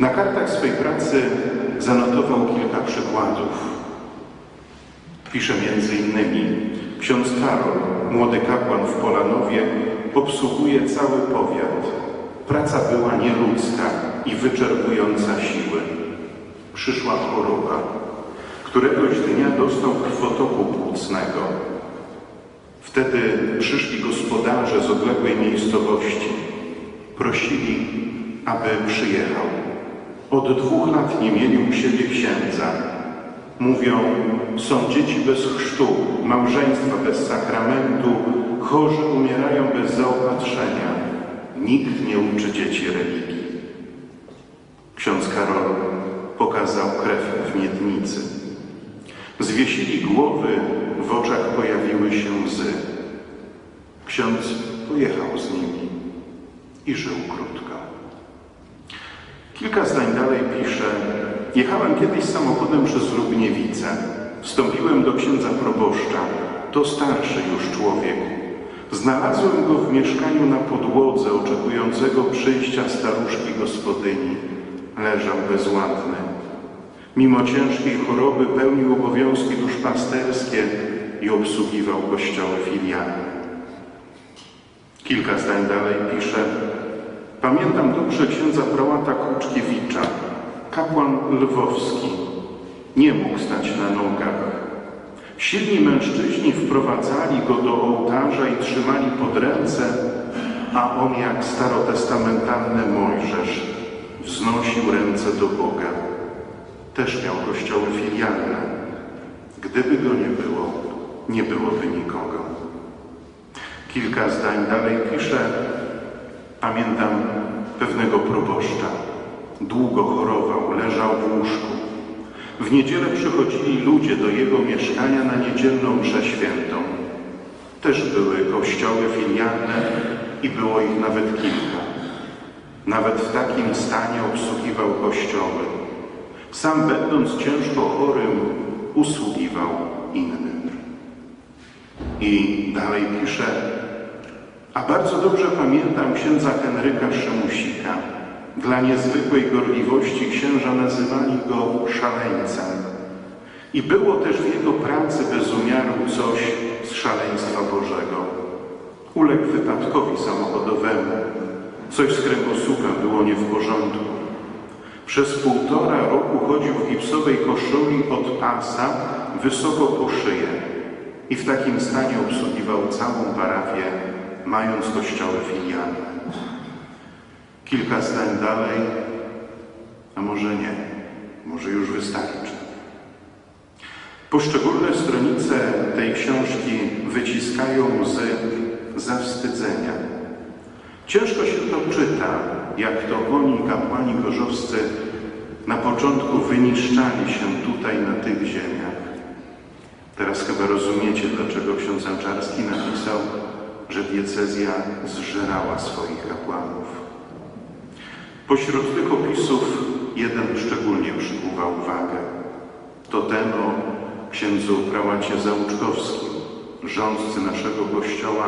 Na kartach swej pracy zanotował kilka przykładów. Pisze między innymi ksiądz Karol, młody kapłan w Polanowie, obsługuje cały powiat. Praca była nieludzka i wyczerpująca siły. Przyszła choroba. Któregoś dnia dostał krwotoku płucnego. Wtedy przyszli gospodarze z odległej miejscowości. Prosili, aby przyjechał. Od dwóch lat nie mieli u siebie księdza. Mówią, są dzieci bez chrztu, małżeństwa bez sakramentu, chorzy umierają bez zaopatrzenia. Nikt nie uczy dzieci religii. Ksiądz Karol pokazał krew w miednicy. Zwiesili głowy, w oczach pojawiły się łzy. Ksiądz pojechał z nimi i żył krótko. Kilka zdań dalej pisze: Jechałem kiedyś samochodem przez Lubniewice. Wstąpiłem do księdza proboszcza. To starszy już człowiek. Znalazłem go w mieszkaniu na podłodze, oczekującego przyjścia staruszki gospodyni. Leżał bezładny. Mimo ciężkiej choroby pełnił obowiązki duszpasterskie i obsługiwał kościoły filialne. Kilka zdań dalej pisze: Pamiętam dobrze księdza prałata Kłuczkiewicza, kapłan lwowski. Nie mógł stać na nogach. Silni mężczyźni wprowadzali go do ołtarza i trzymali pod ręce, a on jak starotestamentalny Mojżesz wznosił ręce do Boga. Też miał kościoły filialne. Gdyby go nie było, nie byłoby nikogo. Kilka zdań dalej pisze, Pamiętam pewnego proboszcza. Długo chorował, leżał w łóżku. W niedzielę przychodzili ludzie do jego mieszkania na niedzielną mszę świętą. Też były kościoły filialne i było ich nawet kilka. Nawet w takim stanie obsługiwał kościoły. Sam będąc ciężko chorym, usługiwał innym. I dalej pisze, a bardzo dobrze pamiętam księdza Henryka Szymusika. Dla niezwykłej gorliwości księża nazywali go szaleńcem. I było też w jego pracy bez umiaru coś z szaleństwa Bożego. Uległ wypadkowi samochodowemu. Coś z kręgosłupem było nie w porządku. Przez półtora roku chodził w gipsowej koszuli od pasa wysoko po szyję i w takim stanie obsługiwał całą parafię mając kościoły filialne. Kilka zdań dalej, a może nie, może już wystarczy. Poszczególne stronice tej książki wyciskają łzy zawstydzenia. Ciężko się to czyta, jak to oni, kapłani gorzowscy, na początku wyniszczali się tutaj, na tych ziemiach. Teraz chyba rozumiecie, dlaczego ksiądz Anczarski napisał że diecezja zżerała swoich kapłanów. Pośród tych opisów jeden szczególnie przykuwa uwagę. To ten o księdzu prałacie Załuczkowskim, rządcy naszego kościoła,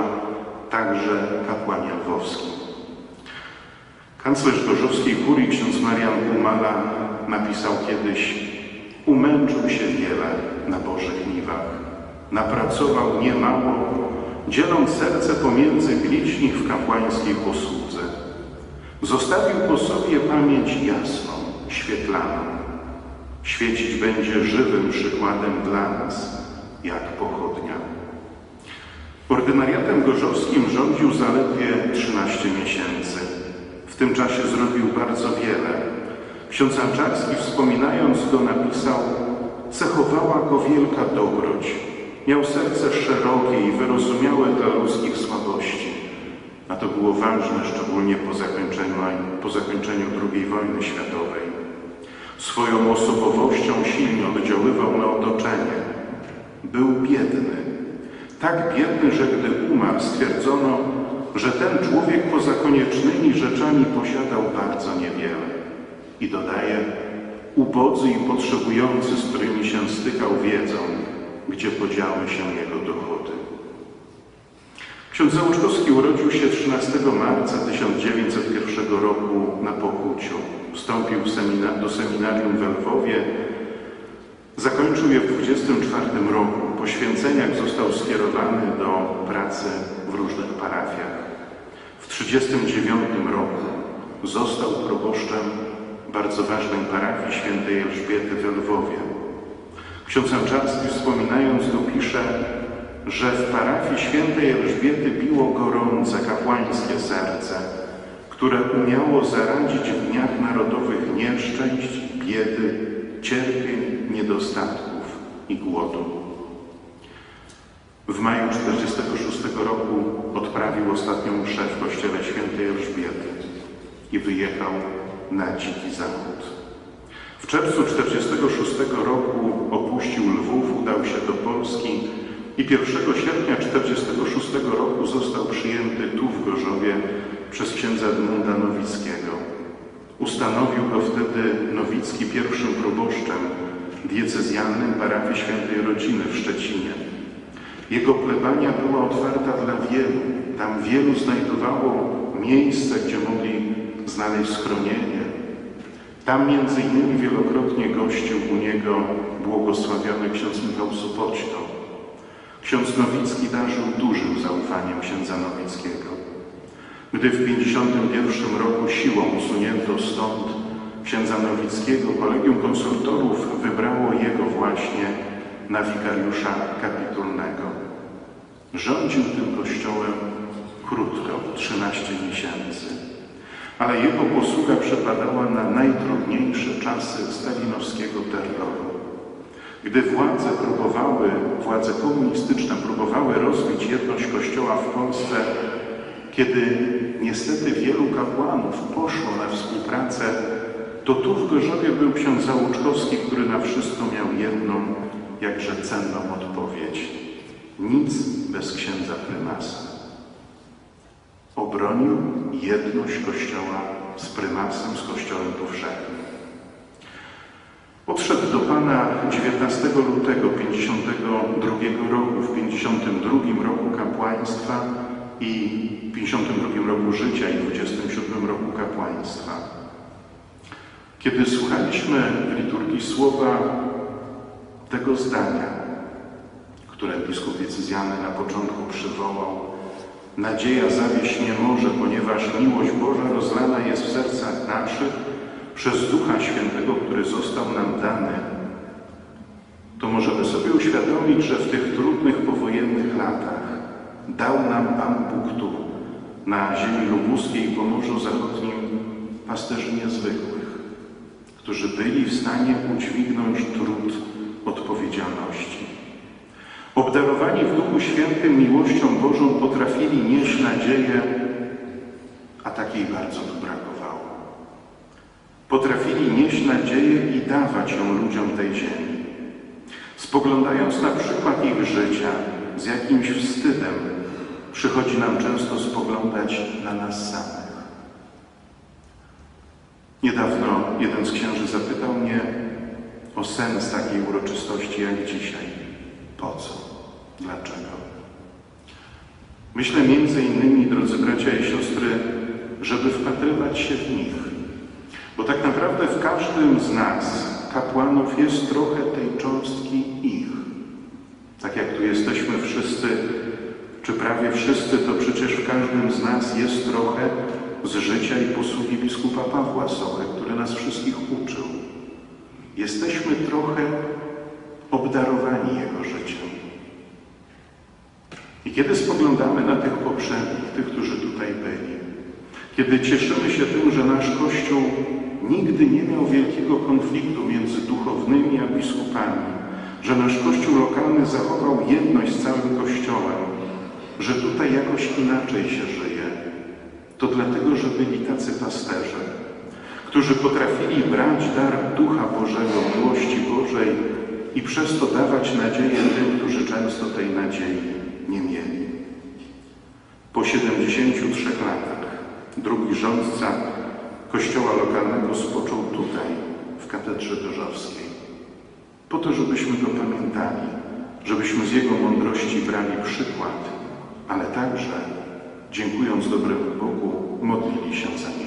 także kapłanie lwowskim. Kanclerz gorzowskiej kurii ksiądz Marian Umala napisał kiedyś Umęczył się wiele na Bożych niwach, napracował niemało dzieląc serce pomiędzy bliźnich w kapłańskiej posłudze. Zostawił po sobie pamięć jasną, świetlaną. Świecić będzie żywym przykładem dla nas, jak pochodnia. Ordynariatem gorzowskim rządził zaledwie 13 miesięcy. W tym czasie zrobił bardzo wiele. Ksiądz Anczarski wspominając go napisał Cechowała go wielka dobroć, Miał serce szerokie i wyrozumiałe dla ludzkich słabości. A to było ważne, szczególnie po zakończeniu, po zakończeniu II wojny światowej. Swoją osobowością silnie oddziaływał na otoczenie. Był biedny. Tak biedny, że gdy umarł, stwierdzono, że ten człowiek poza koniecznymi rzeczami posiadał bardzo niewiele. I dodaje, ubodzy i potrzebujący, z którymi się stykał, wiedzą, gdzie podziały się jego dochody. Ksiądz Załuczkowski urodził się 13 marca 1901 roku na Pokuciu Wstąpił do seminarium w Lwowie. Zakończył je w 24 roku. Po święceniach został skierowany do pracy w różnych parafiach. W 39 roku został proboszczem bardzo ważnej parafii świętej Elżbiety w Lwowie. Ksiądz Anczarski wspominając tu pisze, że w parafii świętej Elżbiety biło gorące kapłańskie serce, które umiało zaradzić w dniach narodowych nieszczęść, biedy, cierpień, niedostatków i głodu. W maju 46 roku odprawił ostatnią mszę w kościele świętej Elżbiety i wyjechał na dziki zachód. W czerwcu 46 roku opuścił Lwów, udał się do Polski i 1 sierpnia 46 roku został przyjęty tu w Gorzowie przez księdza Edmunda Nowickiego. Ustanowił go wtedy Nowicki pierwszym proboszczem diecezjalnym parafii Świętej Rodziny w Szczecinie. Jego plebania była otwarta dla wielu. Tam wielu znajdowało miejsce, gdzie mogli znaleźć schronienie. Tam między innymi wielokrotnie gościł u niego błogosławiony ksiądz Michał Sopoćko. Ksiądz Nowicki darzył dużym zaufaniem księdza Nowickiego. Gdy w 51 roku siłą usunięto stąd księdza Nowickiego, kolegium konsultorów wybrało jego właśnie na wikariusza kapitulnego. Rządził tym kościołem krótko, 13 miesięcy, ale jego posługa przepadała na najtrudniejsze czasy stalinowskiego terroru. Gdy władze próbowały, władze komunistyczne próbowały rozbić jedność Kościoła w Polsce, kiedy niestety wielu kapłanów poszło na współpracę, to tu w Gorzowie był ksiądz Załuczkowski, który na wszystko miał jedną, jakże cenną odpowiedź. Nic bez księdza prymasa. Obronił jedność Kościoła z prymasem, z Kościołem powszechnym. Odszedł do Pana 19 lutego 52 roku, w 52 roku kapłaństwa i 52 roku życia i 27 roku kapłaństwa. Kiedy słuchaliśmy w liturgii słowa tego zdania, które biskup decyzjalny na początku przywołał, nadzieja zawieść nie może, ponieważ miłość Boża rozlana jest w sercach naszych przez Ducha Świętego, który został nam dany, to możemy sobie uświadomić, że w tych trudnych powojennych latach dał nam Pan Bóg tu, na ziemi lubuskiej i Pomorzu Zachodnim, pasterzy niezwykłych, którzy byli w stanie udźwignąć trud odpowiedzialności. Obdarowani w Duchu Świętym miłością Bożą potrafili nieść nadzieję, a takiej bardzo tu brakowało. Potrafili nieść nadzieję i dawać ją ludziom tej ziemi. Spoglądając na przykład ich życia, z jakimś wstydem przychodzi nam często spoglądać na nas samych. Niedawno jeden z księży zapytał mnie o sens takiej uroczystości jak dzisiaj. Po co? Dlaczego? Myślę między innymi, drodzy bracia i siostry, żeby wpatrywać się w nich. Bo tak naprawdę w każdym z nas, kapłanów, jest trochę tej cząstki ich. Tak jak tu jesteśmy wszyscy, czy prawie wszyscy, to przecież w każdym z nas jest trochę z życia i posługi biskupa Pawła Sochy, który nas wszystkich uczył. Jesteśmy trochę obdarowani jego życiem. Kiedy spoglądamy na tych poprzednich, tych, którzy tutaj byli, kiedy cieszymy się tym, że nasz Kościół nigdy nie miał wielkiego konfliktu między duchownymi a biskupami, że nasz Kościół lokalny zachował jedność z całym Kościołem, że tutaj jakoś inaczej się żyje, to dlatego, że byli tacy pasterze, którzy potrafili brać dar Ducha Bożego, miłości Bożej i przez to dawać nadzieję tym, którzy często tej nadziei. Po 73 latach drugi rządca kościoła lokalnego spoczął tutaj, w katedrze gorzowskiej, po to, żebyśmy go pamiętali, żebyśmy z jego mądrości brali przykład, ale także, dziękując dobremu Bogu, modlili się za niego.